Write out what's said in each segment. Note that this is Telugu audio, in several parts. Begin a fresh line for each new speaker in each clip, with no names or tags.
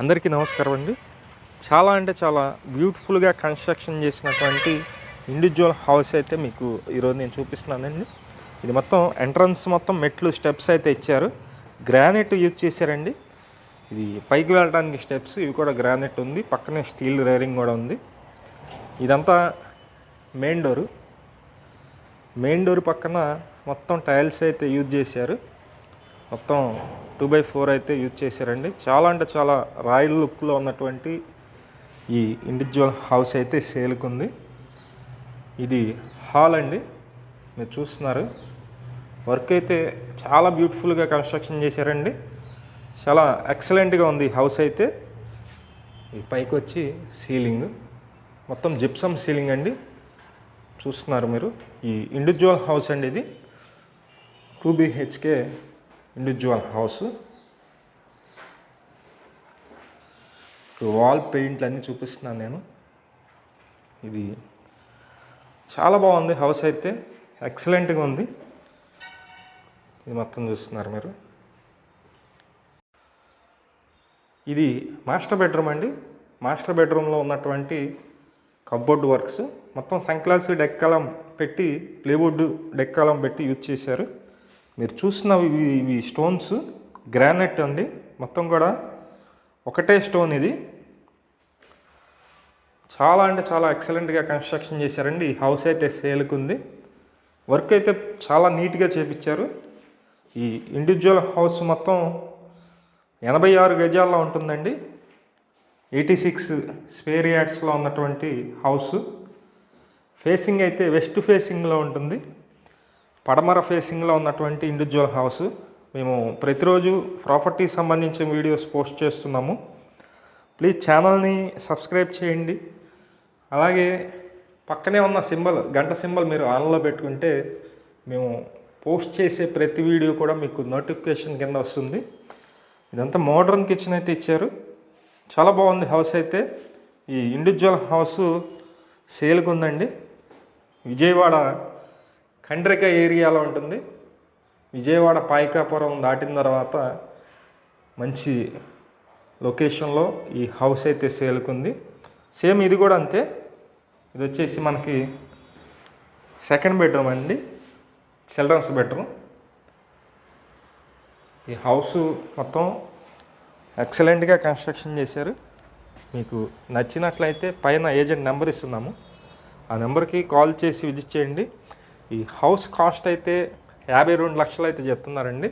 అందరికీ నమస్కారం అండి. చాలా అంటే చాలా బ్యూటిఫుల్గా కన్స్ట్రక్షన్ చేసినటువంటి ఇండివిజువల్ హౌస్ అయితే మీకు ఈరోజు నేను చూపిస్తున్నానండి. ఇది మొత్తం ఎంట్రన్స్ మొత్తం మెట్లు స్టెప్స్ అయితే ఇచ్చారు. గ్రానైట్ యూజ్ చేశారండి. ఇది పైకి వెళ్ళడానికి స్టెప్స్ ఇవి కూడా గ్రానైట్ ఉంది. పక్కనే స్టీల్ రేరింగ్ కూడా ఉంది. ఇదంతా మెయిన్ డోరు మెయిన్ డోర్ పక్కన మొత్తం టైల్స్ అయితే యూజ్ చేశారు. మొత్తం టూ బై ఫోర్ అయితే యూజ్ చేశారండి. చాలా అంటే చాలా రాయల్ లుక్లో ఉన్నటువంటి ఈ ఇండివిజువల్ హౌస్ అయితే సేల్కి ఉంది. ఇది హాల్ అండి. మీరు చూస్తున్నారు. వర్క్ అయితే చాలా బ్యూటిఫుల్గా కన్స్ట్రక్షన్ చేశారండి. చాలా ఎక్సలెంట్గా ఉంది హౌస్ అయితే. ఈ పైకి వచ్చి సీలింగ్ మొత్తం జిప్సమ్ సీలింగ్ అండి. చూస్తున్నారు మీరు. ఈ ఇండివిజువల్ హౌస్ అండి ఇది. Two BHK individual house. Wall పెయింట్లు అన్నీ చూపిస్తున్నాను నేను. ఇది చాలా బాగుంది హౌస్ అయితే. ఎక్సలెంట్గా ఉంది. ఇది మొత్తం చూస్తున్నారు మీరు. ఇది మాస్టర్ బెడ్రూమ్ అండి. మాస్టర్ బెడ్రూమ్లో ఉన్నటువంటి కబ్బోర్డ్ వర్క్స్. మొత్తం సంక్లాస్ డెక్కలం పెట్టి ప్లేవుడ్ డెక్కలం పెట్టి యూజ్ చేశారు. మీరు చూసిన ఇవి ఇవి స్టోన్స్ గ్రానైట్ అండి. మొత్తం కూడా ఒకటే స్టోన్ ఇది. చాలా అంటే చాలా ఎక్సలెంట్గా కన్స్ట్రక్షన్ చేశారండి. ఈ హౌస్ అయితే సేల్కి ఉంది. వర్క్ అయితే చాలా నీట్గా చేపించారు. ఈ ఇండివిజువల్ హౌస్ మొత్తం ఎనభై ఆరు గజాల్లో ఉంటుందండి. ఎయిటీ సిక్స్ స్పేర్ యార్డ్స్లో ఉన్నటువంటి హౌస్ ఫేసింగ్ అయితే వెస్ట్ ఫేసింగ్లో ఉంటుంది. పడమర ఫేసింగ్లో ఉన్నటువంటి ఇండివిజువల్ హౌస్. మేము ప్రతిరోజు ప్రాపర్టీ సంబంధించిన వీడియోస్ పోస్ట్ చేస్తున్నాము. ప్లీజ్ ఛానల్ని సబ్స్క్రైబ్ చేయండి. అలాగే పక్కనే ఉన్న సింబల్ గంట సింబల్ మీరు ఆన్లో పెట్టుకుంటే మేము పోస్ట్ చేసే ప్రతి వీడియో కూడా మీకు నోటిఫికేషన్ కింద వస్తుంది. ఇదంతా మోడర్న్ కిచెన్ అయితే ఇచ్చారు. చాలా బాగుంది హౌస్ అయితే. ఈ ఇండివిజువల్ హౌస్ సేల్గా ఉందండి. విజయవాడ కండ్రిక ఏరియాలో ఉంటుంది. విజయవాడ పాయికాపురం దాటిన తర్వాత మంచి లొకేషన్లో ఈ హౌస్ అయితే సేల్కుంది. సేమ్ ఇది కూడా అంతే. ఇది వచ్చేసి మనకి సెకండ్ బెడ్రూమ్ అండి. Children's bedroom. ఈ హౌస్ మొత్తం ఎక్సలెంట్గా కన్స్ట్రక్షన్ చేశారు. మీకు నచ్చినట్లయితే పైన ఏజెంట్ నెంబర్ ఇస్తున్నాము. ఆ నెంబర్కి కాల్ చేసి విజిట్ చేయండి. ఈ హౌస్ కాస్ట్ అయితే యాభై రెండు లక్షలు అయితే చెప్తున్నారండి.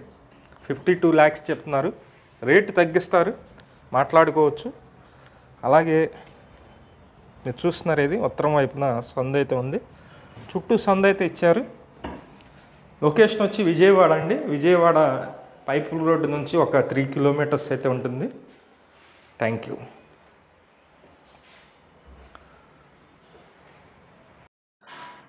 ఫిఫ్టీ టూ ల్యాక్స్ చెప్తున్నారు. రేటు తగ్గిస్తారు. మాట్లాడుకోవచ్చు. అలాగే మీరు చూస్తున్నారు ఇది. ఉత్తరం వైపున సందు అయితే ఉంది. చుట్టూ సందు అయితే ఇచ్చారు. లొకేషన్ వచ్చి విజయవాడ అండి. విజయవాడ పైపుల్ రోడ్డు నుంచి ఒక త్రీ కిలోమీటర్స్ అయితే ఉంటుంది. Thank you.